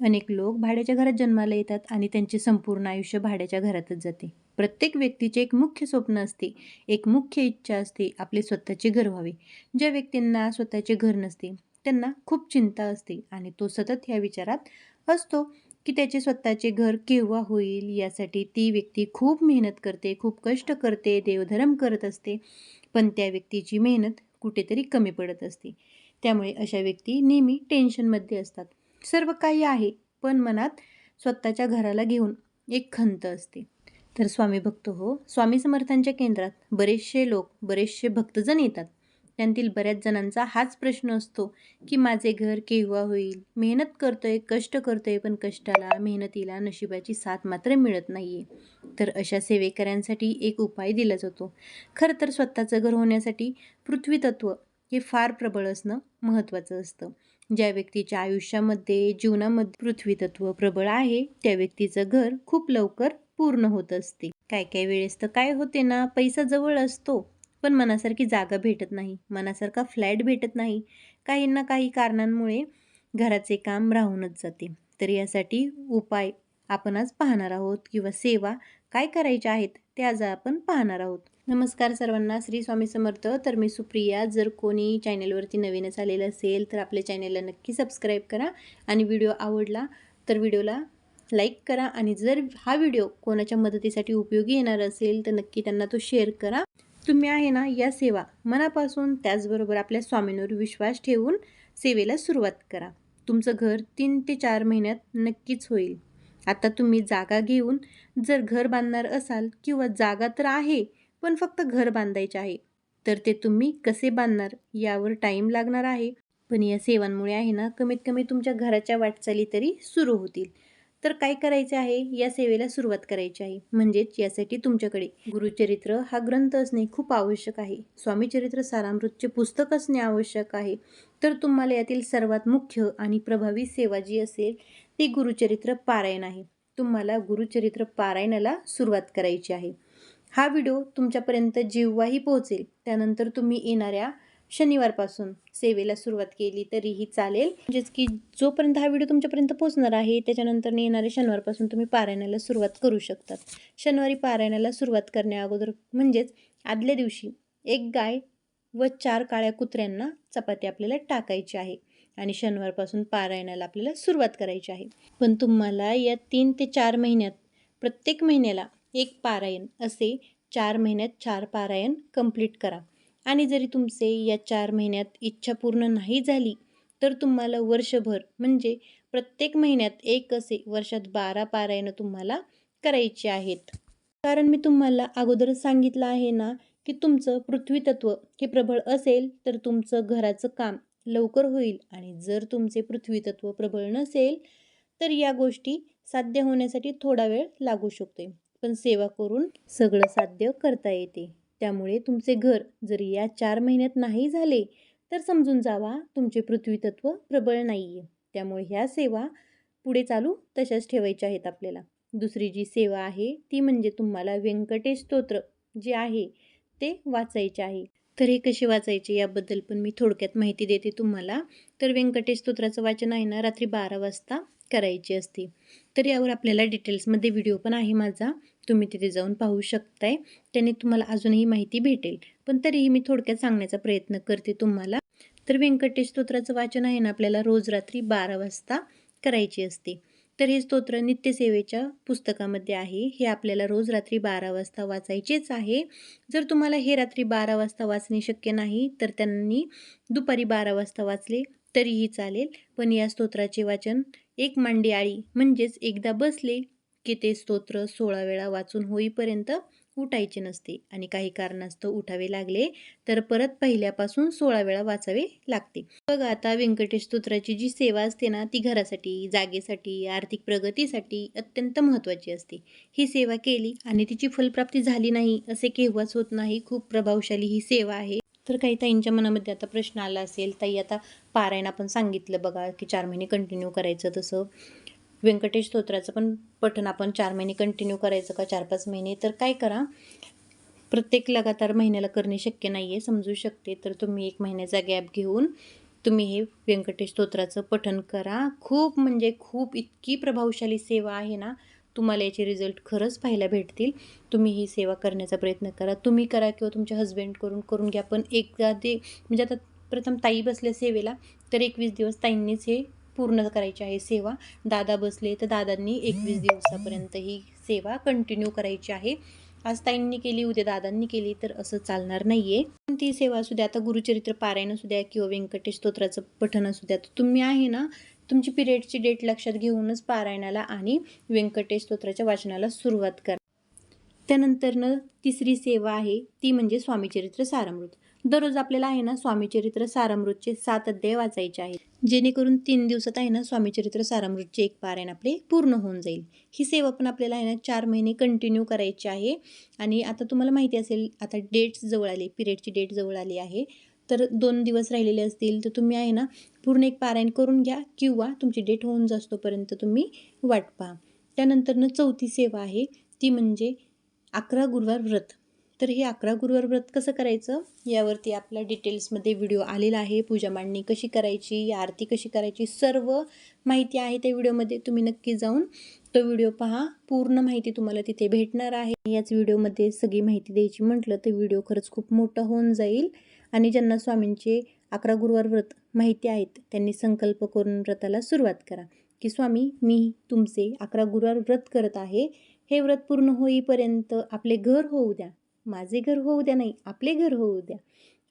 अनेक लोक भाड्याच्या घरात जन्माला येतात आणि त्यांचे संपूर्ण आयुष्य भाड्याच्या घरातच जाते. प्रत्येक व्यक्तीचे एक मुख्य स्वप्न असते एक मुख्य इच्छा असते आपले स्वतःचे घर व्हावे. ज्या व्यक्तींना स्वतःचे घर नसते त्यांना खूप चिंता असते आणि तो सतत ह्या विचारात असतो की त्याचे स्वतःचे घर केव्हा होईल यासाठी ती व्यक्ती खूप मेहनत करते खूप कष्ट करते देवधर्म करत असते पण त्या व्यक्तीची मेहनत कुठेतरी कमी पडत असते. त्यामुळे अशा व्यक्ती नेहमी टेन्शनमध्ये असतात. सर्व काही आहे पण मनात स्वतःच्या घराला घेऊन एक खंत असते. तर स्वामी भक्त हो स्वामी समर्थांच्या केंद्रात बरेचसे लोक बरेचसे भक्तजण येतात. त्यांतील बऱ्याच जणांचा हाच प्रश्न असतो की माझे घर केव्हा होईल? मेहनत करतोय कष्ट करतोय पण कष्टाला मेहनतीला नशिबाची साथ मात्र मिळत नाही आहे तर अशा सेवेकऱ्यांसाठी एक उपाय दिला जातो. खरं तर स्वतःचं घर होण्यासाठी पृथ्वीतत्व हे फार प्रबळ असणं महत्त्वाचं असतं. ज्या व्यक्तीच्या आयुष्यामध्ये जीवनामध्ये पृथ्वी तत्व प्रबळ आहे त्या व्यक्तीचं घर खूप लवकर पूर्ण होत असते. काय काय वेळेस तर काय होते ना पैसा जवळ असतो पण मनासारखी जागा भेटत नाही मनासारखा फ्लॅट भेटत नाही. काहींना काही कारणांमुळे घराचे काम राहूनच जाते. तर यासाठी उपाय आपण आज पाहणार आहोत किंवा सेवा काय करायच्या आहेत ते आज आपण पाहणार आहोत. नमस्कार सर्वांना. श्री स्वामी समर्थ. तर मी सुप्रिया. जर कोणी चॅनलवरती नवीनच आलेलं असेल तर आपल्या चॅनलला नक्की सबस्क्राईब करा आणि व्हिडिओ आवडला तर व्हिडिओला लाईक करा आणि जर हा व्हिडिओ कोणाच्या मदतीसाठी उपयोगी येणार असेल तर नक्की त्यांना तो शेअर करा. तुम्ही आहे ना या सेवा मनापासून त्याचबरोबर आपल्या स्वामींवर विश्वास ठेवून सेवेला सुरुवात करा. तुमचं घर तीन ते चार महिन्यात नक्कीच होईल. आता तुम्ही जागा घेऊन जर घर बांधणार असाल किंवा जागा तर आहे पण फक्त घर बांधायचे आहे. तर ते तुम्ही कसे बांधणार यावर टाईम लागणार आहे. पण या सेवांमुळे आहे ना कमीत कमी तुमच्या घराच्या वाटचाली तरी सुरू होतील. तर काय करायचे आहे? या सेवेला सुरुवात करायची आहे. म्हणजेच यासाठी तुमच्याकडे गुरुचरित्र हा ग्रंथ असणे खूप आवश्यक आहे. स्वामीचरित्र सारामृतचे पुस्तक असणे आवश्यक आहे. तर तुम्हाला यातील सर्वात मुख्य आणि प्रभावी सेवा जी असेल ती गुरुचरित्र पारायण आहे. तुम्हाला गुरुचरित्र पारायणाला सुरुवात करायची आहे. हा व्हिडिओ तुमच्यापर्यंत जेव्हाही पोहोचेल त्यानंतर तुम्ही येणाऱ्या शनिवारपासून सेवेला सुरुवात केली तरीही चालेल. म्हणजेच की जोपर्यंत हा व्हिडिओ तुमच्यापर्यंत पोहोचणार आहे त्याच्यानंतर येणाऱ्या शनिवारपासून तुम्ही पारायणाला सुरुवात करू शकतात. शनिवारी पारायणाला सुरुवात करण्या अगोदर म्हणजेच आदल्या दिवशी एक गाय व चार काळ्या कुत्र्यांना चपाती आपल्याला टाकायची आहे आणि शनिवारपासून पारायणाला आपल्याला सुरुवात करायची आहे. पण तुम्हाला या तीन ते चार महिन्यात प्रत्येक महिन्याला एक पारायण असे चार महिन्यात चार पारायण कंप्लीट करा. आणि जरी तुमचे या चार महिन्यात इच्छा पूर्ण नाही झाली तर तुम्हाला वर्षभर म्हणजे प्रत्येक महिन्यात एक असे वर्षात बारा पारायणं तुम्हाला करायची आहेत. कारण मी तुम्हाला अगोदर सांगितलं आहे ना की तुमचं पृथ्वी तत्व हे प्रबळ असेल तर तुमचं घराचं काम लवकर होईल. आणि जर तुमचे पृथ्वीतत्व प्रबळ नसेल तर या गोष्टी साध्य होण्यासाठी थोडा वेळ लागू शकतो पण सेवा करून सगळं साध्य करता येते. त्यामुळे तुमचे घर जरी या चार महिन्यात नाही झाले तर समजून जावा तुमचे पृथ्वीतत्व प्रबळ नाही आहे त्यामुळे ह्या सेवा पुढे चालू तशाच ठेवायच्या आहेत आपल्याला. दुसरी जी सेवा आहे ती म्हणजे तुम्हाला व्यंकटेश स्तोत्र जे आहे ते वाचायचे आहे. तर हे कसे वाचायचे याबद्दल पण मी थोडक्यात माहिती देते तुम्हाला. तर व्यंकटेश स्तोत्राचं वाचन आहे ना रात्री बारा वाजता. करायची असते. तर यावर आपल्याला डिटेल्समध्ये व्हिडिओ पण आहे माझा. तुम्ही तिथे जाऊन पाहू शकताय. त्याने तुम्हाला अजूनही माहिती भेटेल. पण तरीही मी थोडक्यात सांगण्याचा प्रयत्न करते तुम्हाला. तर व्यंकटेश स्तोत्राचं वाचन आहे ना आपल्याला रोज रात्री बारा वाजता करायची असते. तर हे स्तोत्र नित्यसेवेच्या पुस्तकामध्ये आहे. हे आपल्याला रोज रात्री बारा वाजता वाचायचेच आहे. जर तुम्हाला हे रात्री बारा वाजता वाचणे शक्य नाही तर त्यांनी दुपारी बारा वाजता वाचले तरीही चालेल. पण या स्तोत्राचे वाचन एक मांडी आळी म्हणजेच एकदा बसले की ते स्तोत्र सोळा वेळा वाचून होईपर्यंत उठायचे नसते आणि काही कारणास्तव उठावे लागले तर परत पहिल्यापासून सोळा वेळा वाचावे लागते. बघ आता व्यंकटेश स्तोत्राची जी सेवा असते ना ती घरासाठी जागेसाठी आर्थिक प्रगतीसाठी अत्यंत महत्त्वाची असते. ही सेवा केली आणि तिची फलप्राप्ती झाली नाही असे केव्हाच होत नाही. खूप प्रभावशाली ही सेवा आहे. तर काही ताईंच्या मनामध्ये आता प्रश्न आला असेल ताई आता पारायण आपण सांगितलं बघा की चार महिने कंटिन्यू करायचं तसं. व्यंकटेश स्तोत्राचं पण पठण आपण चार महिने कंटिन्यू करायचं का चार पाच महिने? तर काय करा प्रत्येक लगातार महिन्याला करणे शक्य नाही आहे समजू शकते. तर तुम्ही एक महिन्याचा गॅप घेऊन तुम्ही हे व्यंकटेश स्तोत्राचं पठण करा. खूप म्हणजे खूप इतकी प्रभावशाली सेवा आहे ना तुम्हाला याचे रिझल्ट खरंच पाहायला भेटतील. तुम्ही ही सेवा करण्याचा प्रयत्न करा. तुम्ही करा किंवा तुमच्या हस्बंड करून करून घ्या. पण एकदा ते म्हणजे आता प्रथम ताई बसल्या सेवेला तर एकवीस दिवस ताईंनीच हे पूर्ण करायची आहे सेवा. दादा बसले तर दादांनी एकवीस दिवसापर्यंत ही सेवा कंटिन्यू करायची आहे. आज ताईंनी केली उद्या दादांनी केली तर असं चालणार नाही आहे ती सेवा असू द्या आता गुरुचरित्र पारायण असू द्या किंवा व्यंकटेश स्तोत्राचं पठण असू द्या तर तुम्ही आहे ना तुमची पिरियडची डेट लक्षात घेऊनच पारायणाला आणि व्यंकटेश स्तोत्राच्या वाचनाला सुरुवात करा. त्यानंतरनं तिसरी सेवा आहे ती म्हणजे स्वामीचरित्र सारामृत. दररोज आपल्याला आहे ना स्वामीचरित्र सारामृतचे सात अध्याय वाचायचे आहेत. जेणेकरून तीन दिवसात आहे ना स्वामीचरित्र सारामृतचे एक पारायण आपले पूर्ण होऊन जाईल. ही सेवा पण आपल्याला आहे ना चार महिने कंटिन्यू करायची आहे. आणि आता तुम्हाला माहिती असेल आता डेट्स जवळ आली पिरियडची डेट जवळ आली आहे. तर दोन दिवस राहिलेले असतील तर तुम्ही आहे ना पूर्ण एक पारायण करून घ्या किंवा तुमची डेट होऊन जास्तोपर्यंत तुम्ही वाट पहा त्यानंतरनं चौथी सेवा आहे ती म्हणजे अकरा गुरुवार व्रत. तर हे अकरा गुरुवार व्रत कसं करायचं? यावरती आपला डिटेल्समध्ये व्हिडिओ आलेला आहे पूजा मांडणी कशी करायची आरती कशी करायची सर्व माहिती आहे त्या व्हिडिओमध्ये तुम्ही नक्की जाऊन तो व्हिडिओ पहा. पूर्ण माहिती तुम्हाला तिथे भेटणार आहे. याच व्हिडिओमध्ये सगळी माहिती द्यायची म्हटलं तर व्हिडिओ खरंच खूप मोठा होऊन जाईल. आणि ज्यांना स्वामींचे अकरा गुरुवार व्रत माहिती आहेत त्यांनी संकल्प करून व्रताला सुरुवात करा. की स्वामी मी तुमचे अकरा गुरुवार व्रत करत आहे. हे व्रत पूर्ण होईपर्यंत आपले घर होऊ द्या. माझे घर होऊ द्या नाही आपले घर होऊ द्या.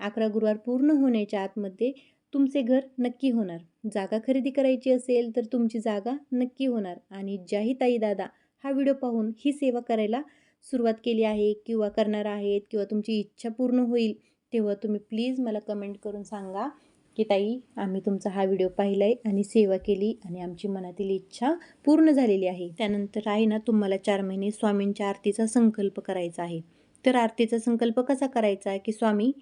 अकरा गुरुवार पूर्ण होण्याच्या आतमध्ये तुमचे घर नक्की होणार. जागा खरेदी करायची असेल तर तुमची जागा नक्की होणार. आणि ज्याही ताई दादा हा व्हिडिओ पाहून ही सेवा करायला सुरुवात केली आहे किंवा करणार आहेत किंवा तुमची इच्छा पूर्ण होईल तेव्हा तुम्ही प्लीज मला कमेंट करून सांगा की ताई आम्ही तुमचा हा व्हिडिओ पाहिला आहे आणि सेवा केली आणि आमची मनातील इच्छा पूर्ण झालेली आहे. त्यानंतर आहे ना तुम्हाला चार महिने स्वामींच्या आरतीचा संकल्प करायचा आहे. तर आरतीचा संकल्प कसा करायचा आहे की स्वामी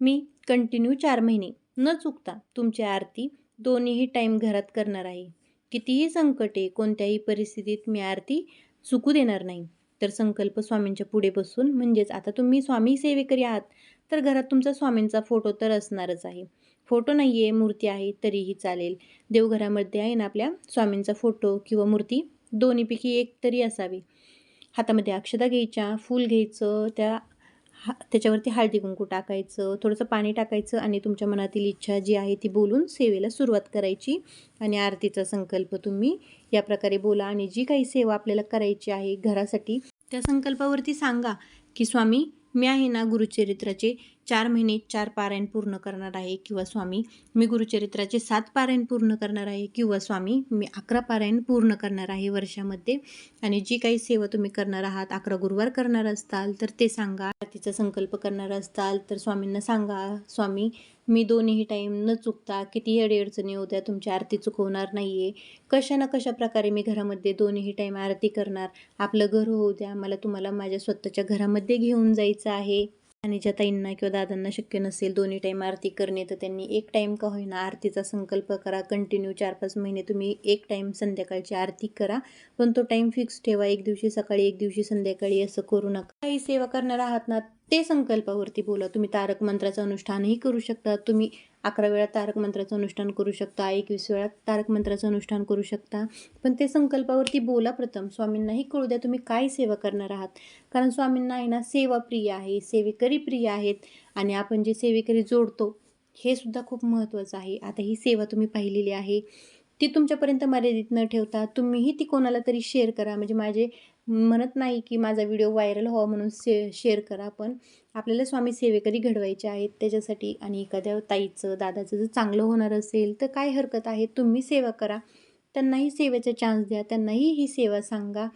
मी कंटिन्यू चार महिने न चुकता तुमची आरती दोन्हीही टाईम घरात करणार आहे. कितीही संकटे कोणत्याही परिस्थितीत मी आरती चुकू देणार नाही. तर संकल्प स्वामींच्या पुढे बसून म्हणजेच आता तुम्ही स्वामी सेवेकरी आहात तर घरात तुमचा स्वामींचा फोटो तर असणारच आहे. फोटो नाही आहे मूर्ती आहे तरीही चालेल. देवघरामध्ये आहे ना आपल्या स्वामींचा फोटो किंवा मूर्ती? दोन्हीपैकी एक तरी असावी. हातामध्ये अक्षता घ्यायच्या फूल घ्यायचं त्या हा त्याच्यावरती हळदी कुंकू टाकायचं थोडंसं पाणी टाकायचं आणि तुमच्या मनातील इच्छा जी आहे ती बोलून सेवेला सुरुवात करायची. आणि आरतीचा संकल्प तुम्ही या प्रकारे बोला आणि जी काही सेवा आपल्याला करायची आहे घरासाठी त्या संकल्पावरती सांगा की स्वामी मी आहे ना गुरुचरित्राचे चार महिने चार पारायण पूर्ण करणार आहे किंवा स्वामी मी गुरुचरित्राचे सात पारायण पूर्ण करणार आहे किंवा स्वामी मी अकरा पारायण पूर्ण करणार आहे वर्षामध्ये आणि जी काही सेवा तुम्ही करणार आहात अकरा गुरुवार करणार असताल तर ते सांगा. तिचा संकल्प करणार असताल तर स्वामींना सांगा स्वामी मी दोन्ही टाईम न चुकता कितीही अडीअडचणी होत्या द्या तुमची आरती चुकवणार नाही आहे कशा ना कशा प्रकारे मी घरामध्ये दोन्ही टाईम आरती करणार. आपलं घर होऊ द्या मला तुम्हाला माझ्या स्वतःच्या घरामध्ये घेऊन जायचं आहे. आणि ज्या ताईंना किंवा दादांना शक्य नसेल दोन्ही टाईम आरती करणे तर त्यांनी एक टाईम का होईना आरतीचा संकल्प करा. कंटिन्यू चार पाच महिने तुम्ही एक टाईम संध्याकाळची आरती करा. पण तो टाईम फिक्स ठेवा. एक दिवशी सकाळी एक दिवशी संध्याकाळी असं करू नका. काही सेवा करणार आहात ना ते संकल्पावरती बोला. तुम्ही तारक मंत्राचं अनुष्ठानही करू शकता. तुम्ही अकरा वेळा तारक मंत्राचं अनुष्ठान करू शकता एकवीस वेळा तारक मंत्राचं अनुष्ठान करू शकता. पण ते संकल्पावरती बोला प्रथम. स्वामींनाही कळू द्या तुम्ही काय सेवा करणार आहात. कारण स्वामींना आहे ना सेवा प्रिय आहे सेवेकरी प्रिय आहेत. आणि आपण जे सेवेकरी जोडतो हे सुद्धा खूप महत्त्वाचं आहे. आता ही सेवा तुम्ही पाहिलेली आहे. ती तुमच्यापर्यंत मर्यादित न ठेवता तुम्हीही ती कोणाला तरी शेअर करा. म्हणजे माझे म्हणत नाही की माझा व्हिडिओ व्हायरल व्हावा म्हणून शे शेअर करा पण आपल्याला स्वामी सेवेकरी घडवायचे आहेत त्याच्यासाठी आणि एखाद्या ताईचं दादाचं जर चांगलं होणार असेल तर काय हरकत आहे? तुम्ही सेवा करा. त्यांनाही सेवेचा चान्स द्या. त्यांनाही ही सेवा सांगा.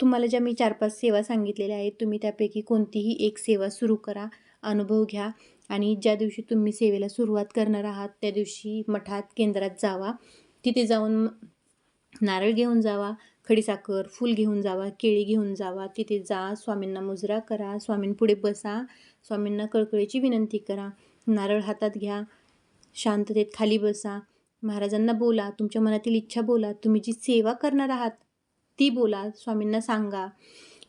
तुम्हाला ज्या मी चार पाच सेवा सांगितलेल्या आहेत तुम्ही त्यापैकी कोणतीही एक सेवा सुरू करा. अनुभव घ्या. आणि ज्या दिवशी तुम्ही सेवेला सुरुवात करणार आहात त्या दिवशी मठात केंद्रात जावा. तिथे जाऊन नारळ घेऊन जावा. खडीसाखर फूल घेऊन जावा केळी घेऊन जावा तिथे जा स्वामींना मुजरा करा स्वामींपुढे बसा स्वामींना कळकळीची विनंती करा नारळ हातात घ्या शांततेत खाली बसा महाराजांना बोला तुमच्या मनातील इच्छा बोला तुम्ही जी सेवा करणार आहात ती बोला स्वामींना सांगा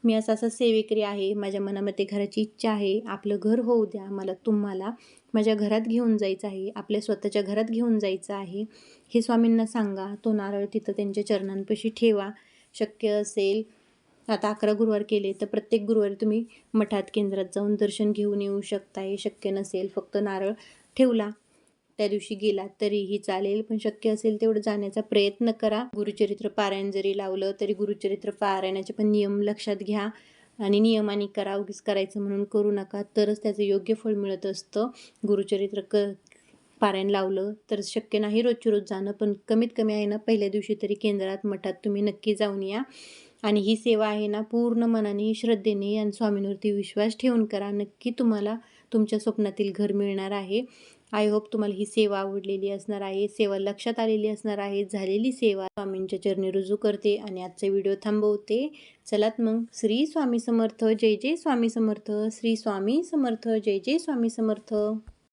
मी असा असा सेवेकरी आहे माझ्या मनामध्ये घराची इच्छा आहे आपलं घर होऊ द्या मला तुम्हाला माझ्या घरात घेऊन जायचं आहे आपल्या स्वतःच्या घरात घेऊन जायचं आहे हे स्वामींना सांगा तो नारळ तिथं त्यांच्या चरणांपाशी ठेवा शक्य असेल. आता अकरा गुरुवार केले तर प्रत्येक गुरुवारी तुम्ही मठात केंद्रात जाऊन दर्शन घेऊन येऊ शकता. हे शक्य नसेल. फक्त नारळ ठेवला. त्या दिवशी गेला तरीही चालेल. पण शक्य असेल तेवढं जाण्याचा प्रयत्न करा. गुरुचरित्र पारायण जरी लावलं तरी गुरुचरित्र पारायणाचे पण नियम लक्षात घ्या. आणि नियमाने करा. उगीच करायचं म्हणून करू नका. तरच त्याचं योग्य फळ मिळत असतं. गुरुचरित्र क पारायण लावलं तर शक्य नाही रोजची रोज जाणं पण कमीत कमी आहे ना पहिल्या दिवशी तरी केंद्रात मठात तुम्ही नक्की जाऊन या. आणि ही सेवा आहे ना पूर्ण मनाने श्रद्धेने आणि स्वामींवरती विश्वास ठेवून करा. नक्की तुम्हाला तुमच्या स्वप्नातील घर मिळणार आहे. आय होप तुम्हाला ही सेवा आवडलेली असणार आहे. सेवा लक्षात आलेली असणार आहे. झालेली सेवा स्वामींच्या चरणी रुजू करते आणि आजचा व्हिडिओ थांबवते. चलात मग. श्री स्वामी समर्थ. जय जय स्वामी समर्थ. श्री स्वामी समर्थ. जय जय स्वामी समर्थ.